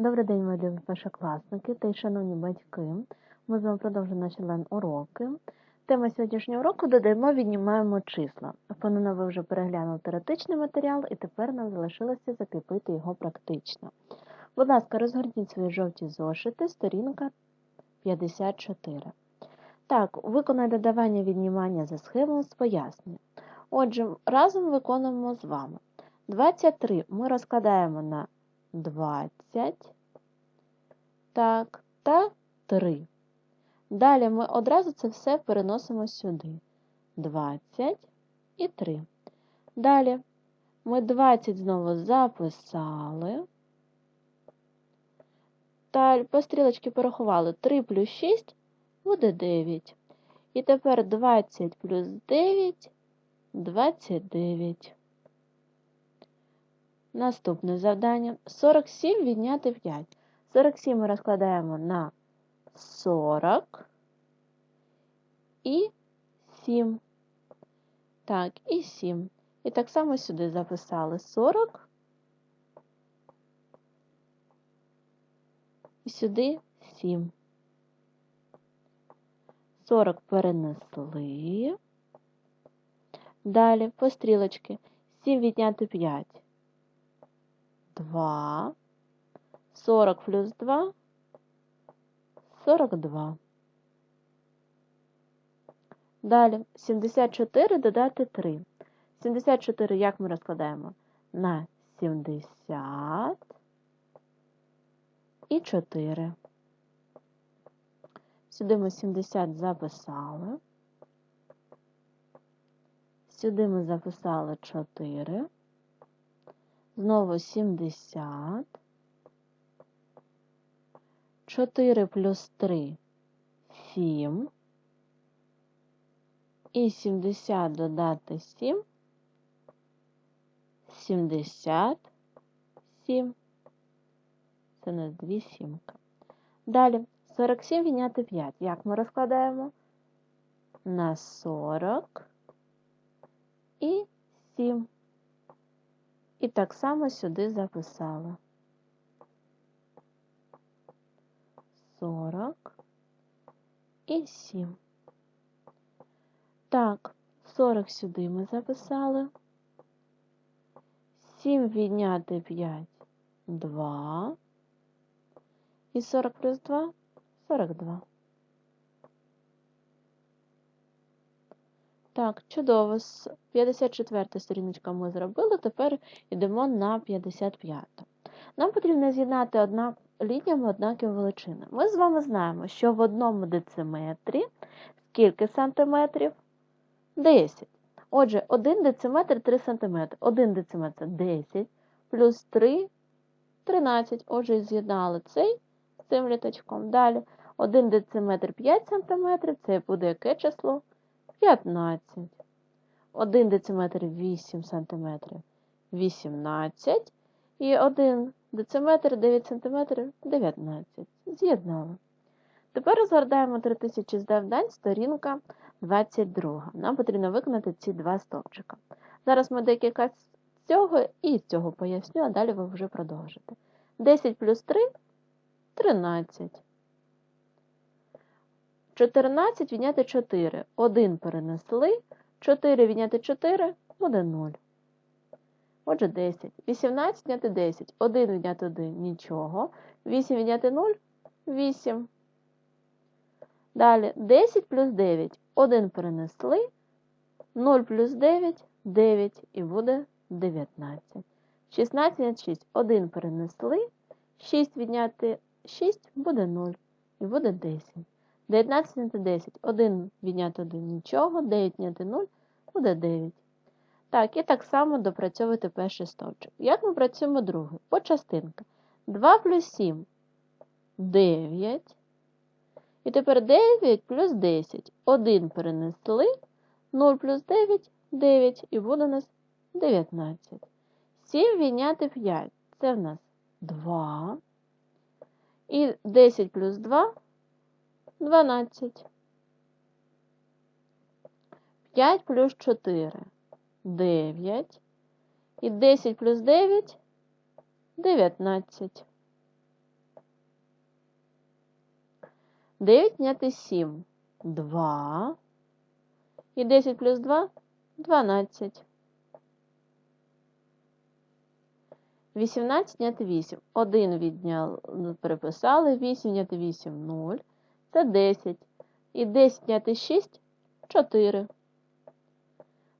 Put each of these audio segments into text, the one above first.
Добрий день, мої любі першокласники та й шановні батьки. Ми з вами продовжуємо наші лайн-уроки. Тема сьогоднішнього уроку додаємо, віднімаємо числа. Впевнено, ви вже переглянули теоретичний матеріал і тепер нам залишилося закріпити його практично. Будь ласка, розгорніть свої жовті зошити, сторінка 54. Так, виконай додавання віднімання за схемою з поясненням. Отже, разом виконуємо з вами. 23 ми розкладаємо на 20, так, та 3. Далі ми одразу це все переносимо сюди. 20 і 3. Далі ми 20 знову записали. Та по стрілочці порахували 3 плюс 6 буде 9. І тепер 20 плюс 9 29. Наступне завдання 47 відняти 5. 47 ми розкладаємо на 40 і 7. Так, і 7. І так само сюди записали 40. І сюди 7. 40 перенесли. Далі по стрілочці 7 відняти 5. 2. 40 плюс 2 42. Далі 74 додати 3. 74 як ми розкладаємо? На 70 і 4. Сюди ми 70 записали. Сюди ми записали 4. Знову 70. 4 плюс 3 7. І 70 додати 7. 77. Це нас 2 сімки. Далі 47 відняти 5. Як ми розкладаємо? На 40 і 7. І так само сюди записали. 40 і 7. Так, 40 сюди ми записали. 7 відняти 5 2. І 40 плюс 2 42. Так, чудово. 54 сторіночка ми зробили, тепер йдемо на 55. Нам потрібно з'єднати одна лініями однакові величини. Ми з вами знаємо, що в одному дециметрі скільки сантиметрів? 10. Отже, 1 дециметр 3 см. 1 дециметр 10 плюс 3 13. Отже, з'єднали цей з цим літачком. Далі 1 дециметр 5 см, це буде яке число? 15. 1 дециметр 8 см 18. І 1 дециметр 9 см 19. З'єднали. Тепер розгортаємо 3000 завдань, сторінка 22. Нам потрібно виконати ці два стовпчика. Зараз ми декілька з цього і з цього поясню, а далі ви вже продовжите. 10 плюс 3 13. 14 відняти 4. 1 перенесли. 4 відняти 4 буде 0. Отже, 10. 18 відняти 10. 1 відняти 1 нічого. 8 відняти 0 8. Далі 10 плюс 9. 1 перенесли. 0 плюс 9 9 і буде 19. 16 відняти 6. 1 перенесли. 6 відняти 6 буде 0 і буде 10. 19 відняти 10. 1 відняти 1 нічого. 9 відняти 0 буде 9. Так, і так само допрацьовуйте перший стовпчик. Як ми працюємо другий? По частинках. 2 плюс 7 9. І тепер 9 плюс 10. 1 перенесли. 0 плюс 9 9. І буде у нас 19. 7 відняти 5. Це в нас 2. І 10 плюс 2 12. 5 плюс 4 9. І 10 плюс 9 19. 9 відняти 7 – 2. І 10 плюс 2 – 12. 18 відняти 8. 1 відняли, переписали, 8 відняти 8 – 0. Це 10. І 10 відняти 6 – 4.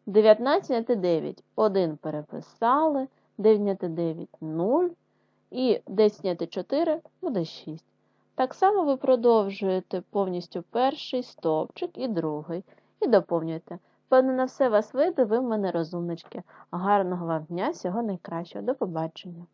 19 відняти 9. 1 переписали, 9 відняти 9 – 0. І 10 відняти 4 буде 6. Так само ви продовжуєте повністю перший стовпчик і другий. І доповнюєте. Певно, на все вас вийде, ви в мене розумнички. Гарного вам дня, всього найкращого. До побачення.